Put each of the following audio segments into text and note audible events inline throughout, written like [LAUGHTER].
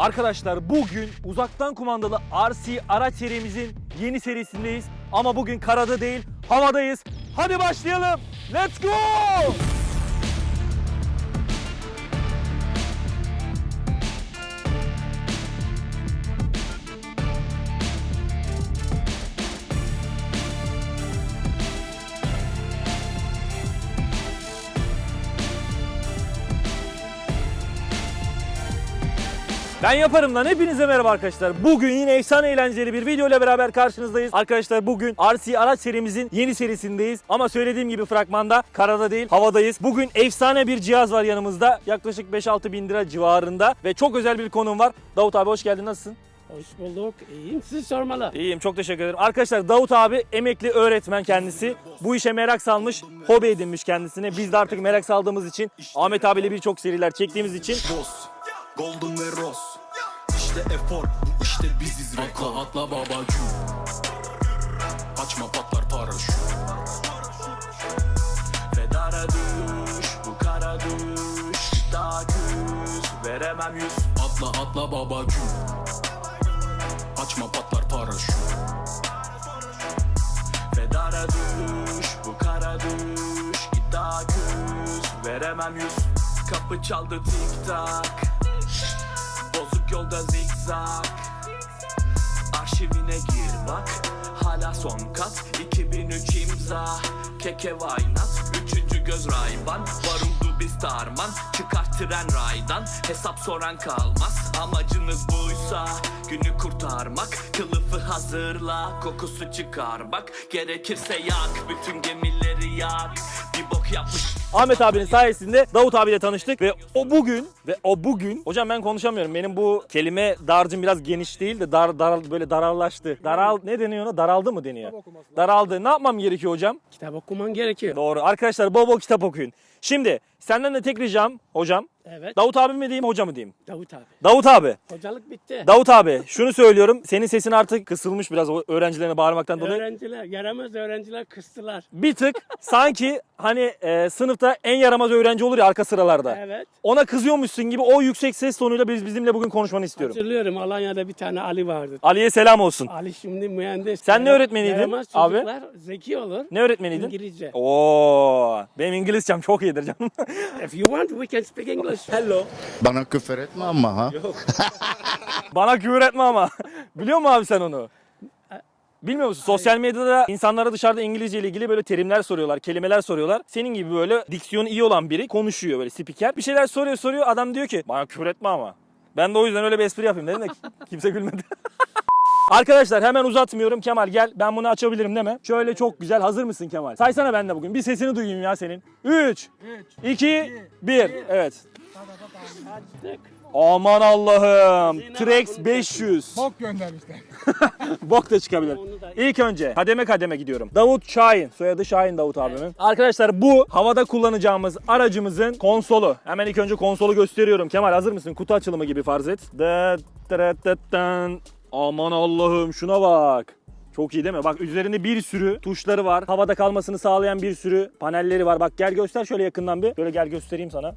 Arkadaşlar bugün uzaktan kumandalı RC araç serimizin yeni serisindeyiz. Ama bugün karada değil, havadayız. Hadi başlayalım. Let's go! Ben yaparımdan hepinize merhaba arkadaşlar. Bugün yine efsane eğlenceli bir video ile beraber karşınızdayız. Arkadaşlar bugün RC araç serimizin yeni serisindeyiz. Ama söylediğim gibi fragmanda karada değil havadayız. Bugün efsane bir cihaz var yanımızda. Yaklaşık 5-6 bin lira civarında. Ve çok özel bir konum var. Davut abi hoş geldin nasılsın? Hoş bulduk. İyiyim. Sizi sormalı. İyiyim çok teşekkür ederim. Arkadaşlar Davut abi emekli öğretmen kendisi. Bu işe merak salmış, hobi edinmiş kendisine. Biz de artık merak saldığımız için Ahmet abiyle birçok seriler çektiğimiz için Golden ve Ross İşte efor, bu işte biziz Atla atla babacım Açma patlar paraşüt. Fedara düş, bu kara düş. Daha küs, veremem yüz. Atla atla babacım Açma patlar paraşüt. Fedara düş, bu kara düş. Git daha küs, veremem yüz. Kapı çaldı tik tak yolda zikzak Arşivine gir bak Hala son kat. 2003 imza Keke vaynat Üçüncü göz rayban Varuldu biz tarman. Çıkart tren raydan Hesap soran kalmaz. Amacınız buysa Günü kurtarmak hazırla Kokusu çıkar bak Gerekirse yak Bütün gemileri yak Bir bok yapmış Ahmet abinin sayesinde Davut abiyle tanıştık ve o bugün ve o bugün hocam ben konuşamıyorum. Benim bu kelime dağarcığım biraz geniş değil de dar, dar böyle darallaştı. Daral ne deniyor ona? Daraldı mı deniyor? Daraldı. Ne yapmam gerekiyor hocam? Kitap okuman gerekiyor. Doğru. Arkadaşlar bol bol kitap okuyun. Şimdi senden de tek ricam hocam. Evet. Davut abi mi diyeyim hoca mı diyeyim? Davut abi. Davut abi. Hocalık bitti. Davut abi şunu söylüyorum. Senin sesin artık kısılmış biraz öğrencilerine bağırmaktan dolayı. öğrenciler, yaramaz öğrenciler kıstılar. Bir tık sanki hani e, sınıfta en yaramaz öğrenci olur ya arka sıralarda. Evet. Ona kızıyormuşsun gibi o yüksek ses tonuyla biz bizimle bugün konuşmanı istiyorum. Hatırlıyorum Alanya'da bir tane Ali vardı. Ali'ye selam olsun. Ali şimdi mühendis. Sen ne öğretmeniydin Yaramaz abi? çocuklar zeki olur. Ne öğretmeniydin? İngilizce. Oo, benim İngilizcem çok iyidir canım. If you want we can speak English. Hello. Bana küfür etme ama ha. [LAUGHS] Bana küfür etme ama. [LAUGHS] Biliyor musun abi sen onu? Bilmiyor musun? Sosyal medyada insanlara dışarıda İngilizce ile ilgili böyle terimler soruyorlar, kelimeler soruyorlar. Senin gibi böyle diksiyonu iyi olan biri konuşuyor böyle spiker. Bir şeyler soruyor soruyor. Adam diyor ki bana küfür etme ama. Ben de o yüzden öyle bir espri yapayım dedim de [LAUGHS] kimse gülmedi. Arkadaşlar hemen uzatmıyorum. Kemal gel. Ben bunu açabilirim değil mi? Şöyle çok güzel. Hazır mısın Kemal? Saysana ben de bugün. Bir sesini duyayım ya senin. 3, 2, 1. Evet. Aman Allah'ım. Trex 500. Bok göndermişler. [LAUGHS] Bok da çıkabilir. İlk önce kademe kademe gidiyorum. Davut Şahin. Soyadı Şahin Davut abimin. Arkadaşlar bu havada kullanacağımız aracımızın konsolu. Hemen ilk önce konsolu gösteriyorum. Kemal hazır mısın? Kutu açılımı gibi farz et. Dıt dırıt dıt dın. Aman Allah'ım şuna bak. Çok iyi değil mi? Bak üzerinde bir sürü tuşları var. Havada kalmasını sağlayan bir sürü panelleri var. Bak gel göster şöyle yakından bir. Şöyle gel göstereyim sana.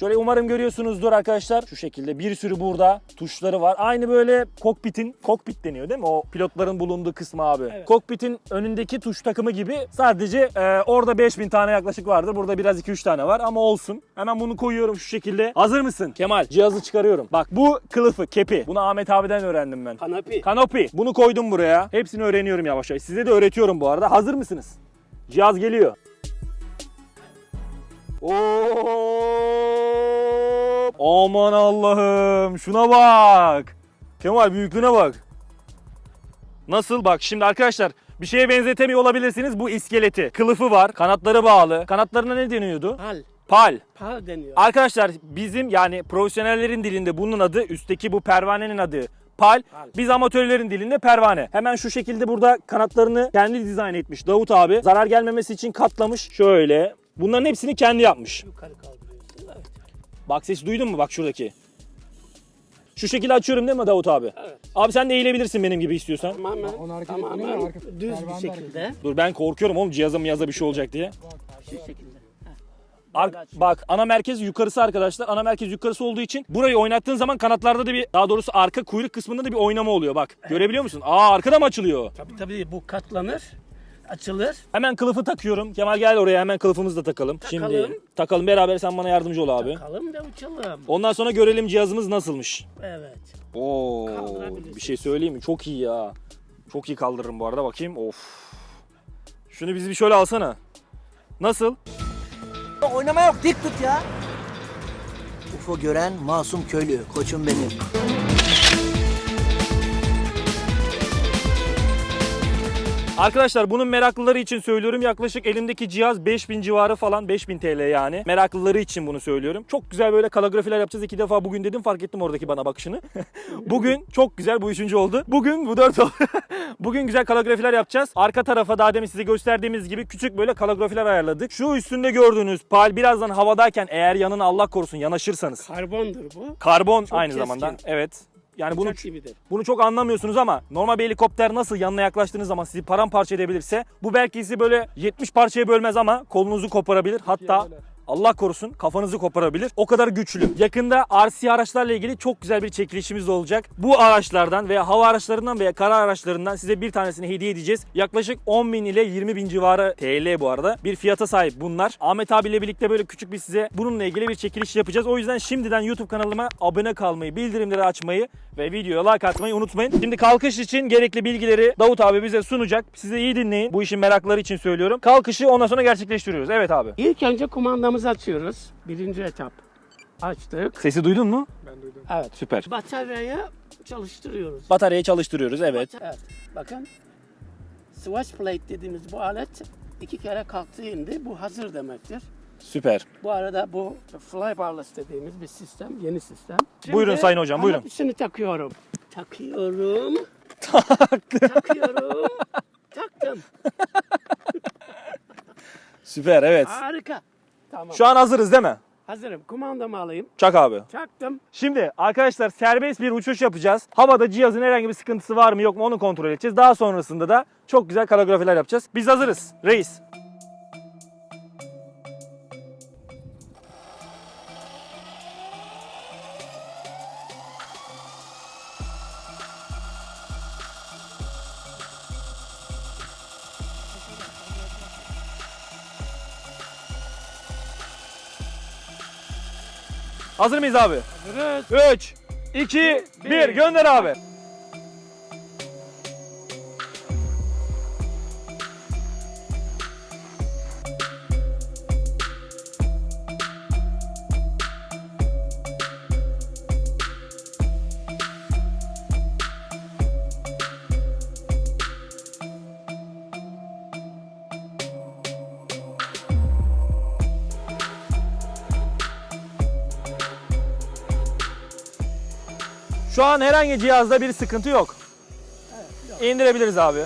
Şöyle umarım görüyorsunuzdur arkadaşlar. Şu şekilde bir sürü burada tuşları var. Aynı böyle kokpitin, kokpit deniyor değil mi? O pilotların bulunduğu kısmı abi. Evet. Kokpitin önündeki tuş takımı gibi sadece e, orada 5000 tane yaklaşık vardır. Burada biraz 2-3 tane var ama olsun. Hemen bunu koyuyorum şu şekilde. Hazır mısın? Kemal cihazı çıkarıyorum. Bak bu kılıfı, kepi. Bunu Ahmet abiden öğrendim ben. Kanapi. Kanopi. Bunu koydum buraya. Hepsini öğreniyorum yavaş yavaş. Size de öğretiyorum bu arada. Hazır mısınız? Cihaz geliyor. Hop! Aman Allah'ım. Şuna bak. Kemal büyüklüğüne bak. Nasıl? Bak şimdi arkadaşlar bir şeye benzetemiyor olabilirsiniz. Bu iskeleti. Kılıfı var. Kanatları bağlı. Kanatlarına ne deniyordu? Pal. Pal. Pal deniyor. Arkadaşlar bizim yani profesyonellerin dilinde bunun adı üstteki bu pervanenin adı pal. Pal. Biz amatörlerin dilinde pervane. Hemen şu şekilde burada kanatlarını kendi dizayn etmiş Davut abi. Zarar gelmemesi için katlamış. Şöyle. Bunların hepsini kendi yapmış. Yukarı kaldırıyorsun. Bak sesi duydun mu bak şuradaki. Şu şekilde açıyorum değil mi Davut abi? Evet. Abi sen de eğilebilirsin benim gibi istiyorsan. Tamamen, Onu hareket tamamen ya, arka- düz pervane bir şekilde. Dur ben korkuyorum oğlum cihaza miyaza bir şey olacak diye. Şu şekilde. Heh. Ar- bak ana merkez yukarısı arkadaşlar. Ana merkez yukarısı olduğu için burayı oynattığın zaman kanatlarda da bir daha doğrusu arka kuyruk kısmında da bir oynama oluyor bak. Görebiliyor musun? Aa arkada mı açılıyor? Tabii tabii bu katlanır, açılır. Hemen kılıfı takıyorum. Kemal gel oraya hemen kılıfımızı da takalım. Takalım. Şimdi takalım beraber sen bana yardımcı ol abi. Kalın ve uçalım. Ondan sonra görelim cihazımız nasılmış. Evet. Oo, bir şey söyleyeyim mi? Çok iyi ya. Çok iyi kaldırırım bu arada bakayım. Of. Şunu bizi bir şöyle alsana. Nasıl? Oynama yok dik tut ya. UFO gören masum köylü koçum benim. Arkadaşlar bunun meraklıları için söylüyorum. Yaklaşık elimdeki cihaz 5000 civarı falan. 5000 TL yani. Meraklıları için bunu söylüyorum. Çok güzel böyle kaligrafiler yapacağız. İki defa bugün dedim fark ettim oradaki bana bakışını. [LAUGHS] bugün çok güzel bu üçüncü oldu. Bugün bu dört oldu. [LAUGHS] bugün güzel kaligrafiler yapacağız. Arka tarafa daha demin size gösterdiğimiz gibi küçük böyle kaligrafiler ayarladık. Şu üstünde gördüğünüz pal birazdan havadayken eğer yanına Allah korusun yanaşırsanız. Karbondur bu. Karbon Çok aynı keskin. zamanda. Evet. Yani bunu gibidir. bunu çok anlamıyorsunuz ama normal bir helikopter nasıl yanına yaklaştığınız zaman sizi paramparça edebilirse bu belki sizi böyle 70 parçaya bölmez ama kolunuzu koparabilir. Hatta Allah korusun kafanızı koparabilir. O kadar güçlü. Yakında RC araçlarla ilgili çok güzel bir çekilişimiz olacak. Bu araçlardan veya hava araçlarından veya kara araçlarından size bir tanesini hediye edeceğiz. Yaklaşık 10 bin ile 20 bin civarı TL bu arada. Bir fiyata sahip bunlar. Ahmet abiyle birlikte böyle küçük bir size bununla ilgili bir çekiliş yapacağız. O yüzden şimdiden YouTube kanalıma abone kalmayı, bildirimleri açmayı ve videoya like atmayı unutmayın. Şimdi kalkış için gerekli bilgileri Davut abi bize sunacak. Size iyi dinleyin. Bu işin merakları için söylüyorum. Kalkışı ondan sonra gerçekleştiriyoruz. Evet abi. İlk önce kumandamızı açıyoruz. Birinci etap. Açtık. Sesi duydun mu? Evet. Süper. Bataryayı çalıştırıyoruz. Bataryayı çalıştırıyoruz evet. Evet. Bakın. Switch plate dediğimiz bu alet iki kere kalktı indi. Bu hazır demektir. Süper. Bu arada bu fly barless dediğimiz bir sistem, yeni sistem. Buyurun Sayın Hocam, buyurun. Şimdi takıyorum. Takıyorum. [LAUGHS] Takıyorum. Taktım. [LAUGHS] Süper evet. Harika. Tamam. Şu an hazırız değil mi? Hazırım. Kumandamı alayım. Çak abi. Çaktım. Şimdi arkadaşlar serbest bir uçuş yapacağız. Havada cihazın herhangi bir sıkıntısı var mı yok mu onu kontrol edeceğiz. Daha sonrasında da çok güzel kaligrafiler yapacağız. Biz hazırız reis. Hazır mıyız abi? Hazırız. 3, 2, 1 gönder abi. Şu an herhangi cihazda bir sıkıntı yok. İndirebiliriz abi.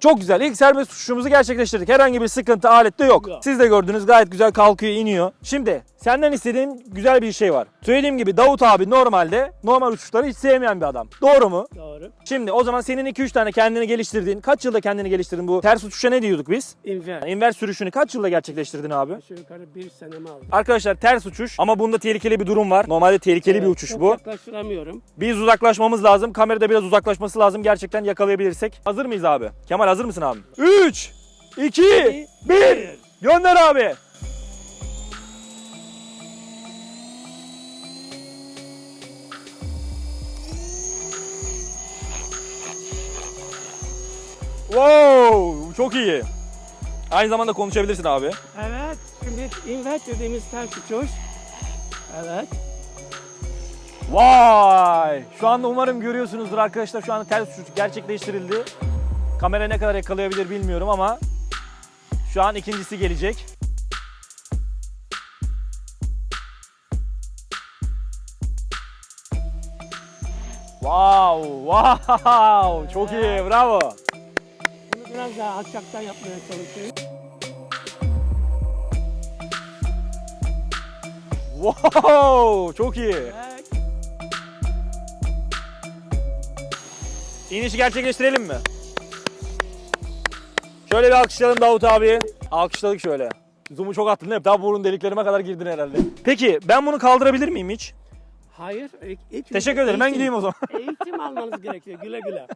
Çok güzel. İlk serbest uçuşumuzu gerçekleştirdik. Herhangi bir sıkıntı alette yok. Yok. Siz de gördünüz gayet güzel kalkıyor, iniyor. Şimdi senden istediğim güzel bir şey var. Söylediğim gibi Davut abi normalde normal uçuşları hiç sevmeyen bir adam. Doğru mu? Doğru. Şimdi o zaman senin 2-3 tane kendini geliştirdiğin, kaç yılda kendini geliştirdin bu ters uçuşa ne diyorduk biz? Inver. İnvers sürüşünü kaç yılda gerçekleştirdin abi? Aşağı yukarı bir senemi aldı. Arkadaşlar ters uçuş ama bunda tehlikeli bir durum var. Normalde tehlikeli bir uçuş çok bu. yaklaştıramıyorum. Biz uzaklaşmamız lazım. Kamerada biraz uzaklaşması lazım. Gerçekten yakalayabilirsek. Hazır mıyız abi? Kemal hazır mısın abi? 3, 2, 1. Gönder abi. Wow, çok iyi. Aynı zamanda konuşabilirsin abi. Evet. Şimdi invert dediğimiz ters uçuş. Evet. Vay! Şu anda umarım görüyorsunuzdur arkadaşlar. Şu anda ters uçuş gerçekleştirildi. Kamera ne kadar yakalayabilir bilmiyorum ama şu an ikincisi gelecek. Wow! Wow! [LAUGHS] Çok iyi. Bravo. Biraz daha alçaktan yapmaya çalışıyorum. Wow! Çok iyi. Evet. İnişi gerçekleştirelim mi? Şöyle bir alkışlayalım Davut abi. Alkışladık şöyle. Zoom'u çok attın değil mi? Daha burun deliklerime kadar girdin herhalde. Peki ben bunu kaldırabilir miyim hiç? Hayır. ilk- ilk Teşekkür ederim. Ben eğitim- gideyim o zaman. [LAUGHS] Eğitim almanız gerekiyor güle güle.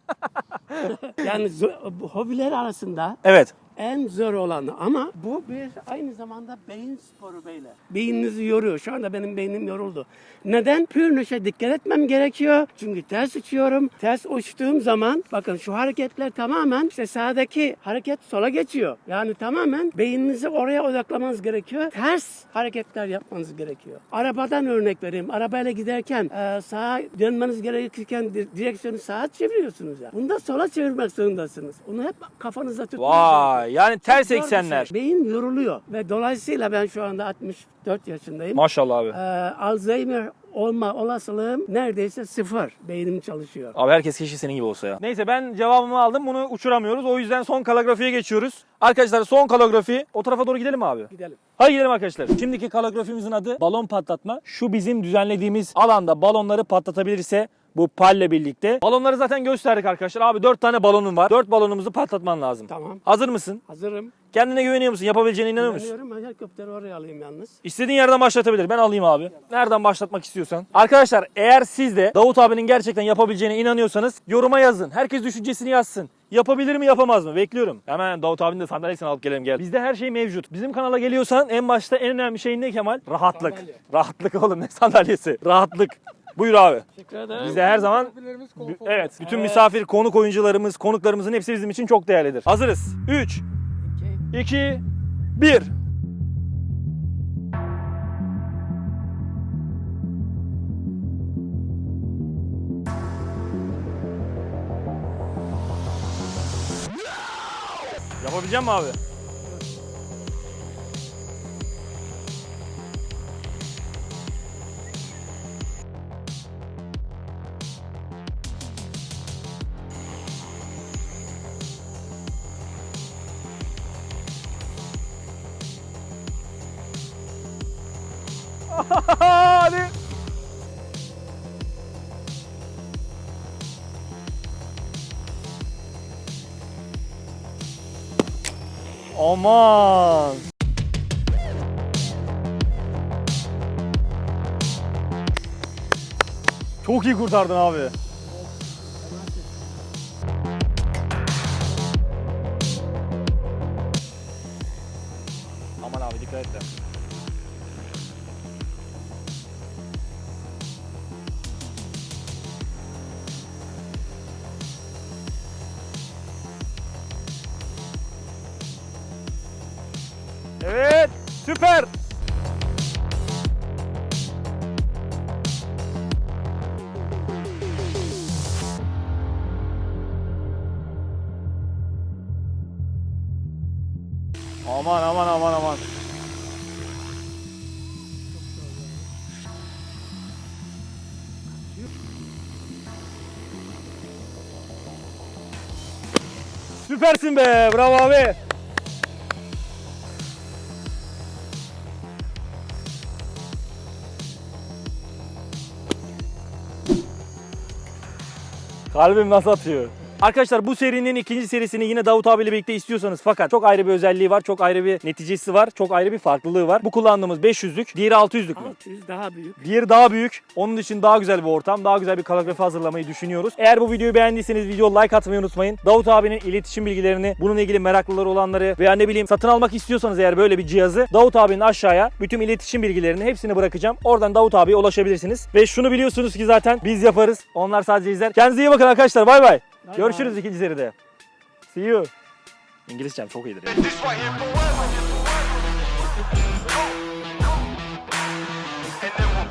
yani zo- hobiler arasında Evet. En zor olanı ama bu bir aynı zamanda beyin sporu böyle. Beyninizi yoruyor. Şu anda benim beynim yoruldu. Neden? Pürnüşe dikkat etmem gerekiyor. Çünkü ters uçuyorum. Ters uçtuğum zaman bakın şu hareketler tamamen işte sağdaki hareket sola geçiyor. Yani tamamen beyninizi oraya odaklamanız gerekiyor. Ters hareketler yapmanız gerekiyor. Arabadan örnek vereyim. Arabayla giderken e, sağa dönmeniz gerekirken di- direksiyonu sağa çeviriyorsunuz ya. Bunda sola çevirmek zorundasınız. Onu hep kafanızda tutmanız gerekiyor. Yani ters Zor bir eksenler. şey. Beyin yoruluyor ve dolayısıyla ben şu anda 64 yaşındayım. Maşallah abi. Ee, Alzheimer olma olasılığım neredeyse sıfır. Beynim çalışıyor. Abi herkes keşke senin gibi olsa ya. Neyse ben cevabımı aldım. Bunu uçuramıyoruz. O yüzden son kaligrafiye geçiyoruz. Arkadaşlar son kaligrafi. O tarafa doğru gidelim mi abi? Gidelim. Hadi gidelim arkadaşlar. Şimdiki kaligrafimizin adı balon patlatma. Şu bizim düzenlediğimiz alanda balonları patlatabilirse bu palle birlikte. Balonları zaten gösterdik arkadaşlar. Abi 4 tane balonun var. 4 balonumuzu patlatman lazım. Tamam. Hazır mısın? Hazırım. Kendine güveniyor musun? Yapabileceğine inanıyor musun? Geliyorum. Ben helikopteri oraya alayım yalnız. İstediğin yerden başlatabilir. Ben alayım abi. Nereden başlatmak istiyorsan. Arkadaşlar eğer siz de Davut abinin gerçekten yapabileceğine inanıyorsanız yoruma yazın. Herkes düşüncesini yazsın. Yapabilir mi yapamaz mı? Bekliyorum. Hemen Davut abinin de sandalyesini alıp gelelim gel. Bizde her şey mevcut. Bizim kanala geliyorsan en başta en önemli şey ne Kemal? Rahatlık. Sandalye. Rahatlık oğlum ne sandalyesi? Rahatlık. [LAUGHS] Buyur abi. Teşekkür ederim. Bizde her zaman evet bütün misafir konuk oyuncularımız, konuklarımızın hepsi bizim için çok değerlidir. Hazırız. 3 2 1 Yapabileceğim mi abi? Hadi. [LAUGHS] Aman. Çok iyi kurtardın abi. Evet, süper. Aman aman aman aman. Süpersin be. Bravo abi. Kalbim nasıl atıyor? Arkadaşlar bu serinin ikinci serisini yine Davut abiyle birlikte istiyorsanız fakat çok ayrı bir özelliği var, çok ayrı bir neticesi var, çok ayrı bir farklılığı var. Bu kullandığımız 500'lük, diğeri 600'lük mü? 600 daha büyük. Diğeri daha büyük. Onun için daha güzel bir ortam, daha güzel bir kaligrafi hazırlamayı düşünüyoruz. Eğer bu videoyu beğendiyseniz video like atmayı unutmayın. Davut abinin iletişim bilgilerini, bununla ilgili meraklıları olanları veya ne bileyim satın almak istiyorsanız eğer böyle bir cihazı Davut abinin aşağıya bütün iletişim bilgilerini hepsini bırakacağım. Oradan Davut abiye ulaşabilirsiniz. Ve şunu biliyorsunuz ki zaten biz yaparız. Onlar sadece izler. Kendinize iyi bakın arkadaşlar. Bay bay. Görüşürüz ikinci seride. See you. İngilizcem çok iyidir. ya.